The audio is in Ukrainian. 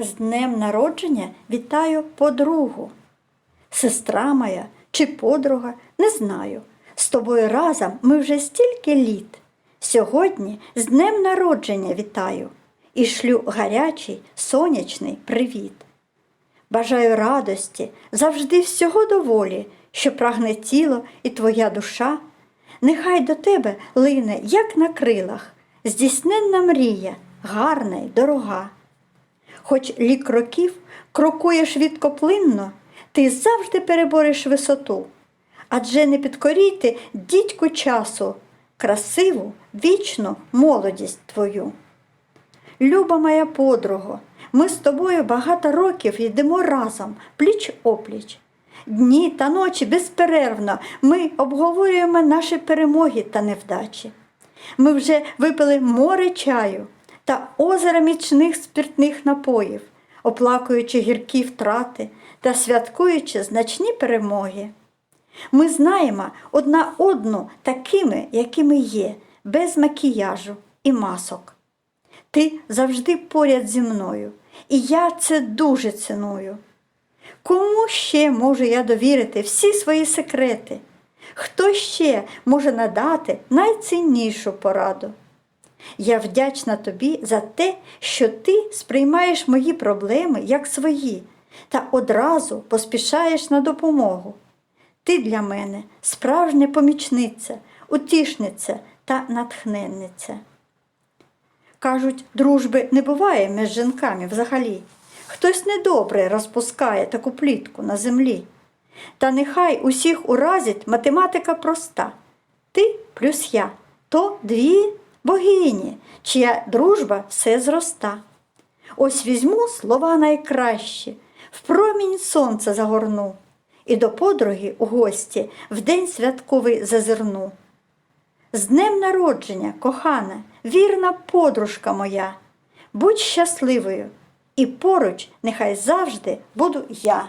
З днем народження вітаю подругу. Сестра моя чи подруга, не знаю. З тобою разом ми вже стільки літ. Сьогодні з днем народження вітаю і шлю гарячий сонячний привіт. Бажаю радості, завжди всього доволі, що прагне тіло і твоя душа. Нехай до тебе лине, як на крилах, здійсненна мрія, гарна й дорога. Хоч лік років крокуєш відкоплинно, ти завжди перебореш висоту. Адже не підкорійте дідьку часу, красиву, вічну молодість твою. Люба моя подруго, ми з тобою багато років йдемо разом, пліч опліч. Дні та ночі безперервно ми обговорюємо наші перемоги та невдачі. Ми вже випили море чаю та озеро мічних спиртних напоїв, оплакуючи гіркі втрати та святкуючи значні перемоги. Ми знаємо одна одну такими, якими є, без макіяжу і масок. Ти завжди поряд зі мною, і я це дуже ціную. Кому ще можу я довірити всі свої секрети? Хто ще може надати найціннішу пораду? Я вдячна тобі за те, що ти сприймаєш мої проблеми як свої та одразу поспішаєш на допомогу. Ти для мене справжня помічниця, утішниця та натхненниця. Кажуть, дружби не буває між жінками взагалі. Хтось недобре розпускає таку плітку на землі. Та нехай усіх уразить математика проста. Ти плюс я то дві богині, чия дружба все зроста. Ось візьму слова найкращі, в промінь сонця загорну, і до подруги у гості в день святковий зазирну. З днем народження, кохана, вірна подружка моя, будь щасливою, і поруч нехай завжди буду я.